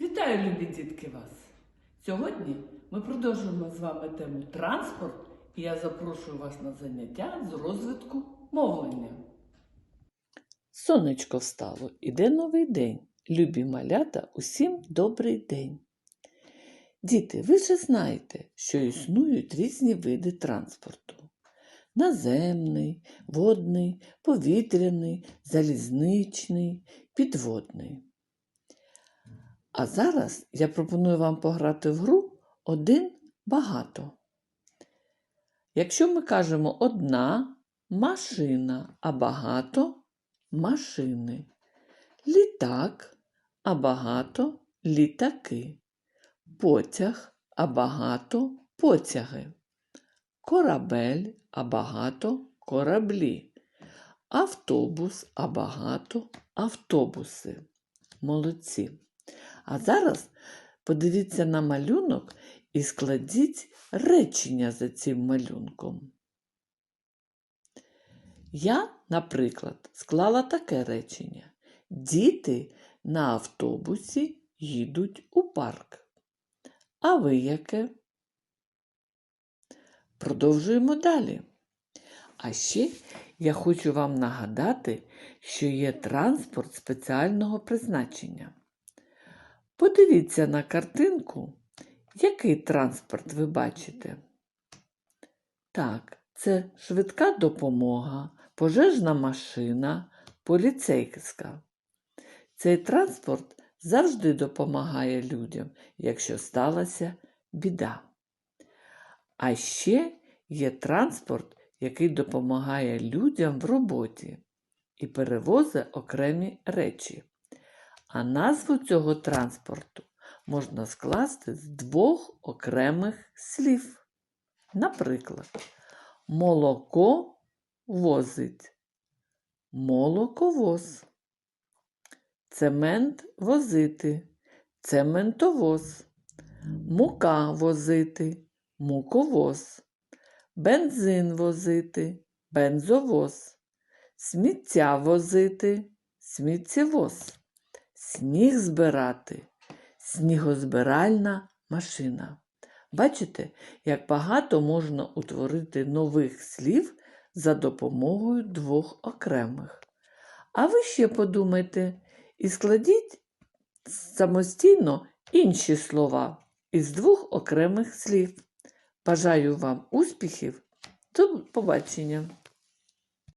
Вітаю, любі дітки, вас! Сьогодні ми продовжуємо з вами тему транспорт, і я запрошую вас на заняття з розвитку мовлення. Сонечко встало, іде новий день. Любі малята, усім добрий день. Діти, ви ж знаєте, що існують різні види транспорту: наземний, водний, повітряний, залізничний, підводний. А зараз я пропоную вам пограти в гру один багато. Якщо ми кажемо одна машина, а багато машини, літак, а багато літаки, потяг, а багато потяги, корабель, а багато кораблі, автобус, а багато автобуси. Молодці. А зараз подивіться на малюнок і складіть речення за цим малюнком. Я, наприклад, склала таке речення. Діти на автобусі їдуть у парк. А ви яке? Продовжуємо далі. А ще я хочу вам нагадати, що є транспорт спеціального призначення. Подивіться на картинку, який транспорт ви бачите. Так, це швидка допомога, пожежна машина, поліцейська. Цей транспорт завжди допомагає людям, якщо сталася біда. А ще є транспорт, який допомагає людям в роботі і перевозить окремі речі. А назву цього транспорту можна скласти з двох окремих слів. Наприклад, молоко возить, молоковоз, цемент возити, цементовоз, мука возити, муковоз, бензин возити, бензовоз, сміття возити, сміттєвоз. Сніг збирати снігозбиральна машина. Бачите, як багато можна утворити нових слів за допомогою двох окремих. А ви ще подумайте і складіть самостійно інші слова із двох окремих слів. Бажаю вам успіхів! До побачення!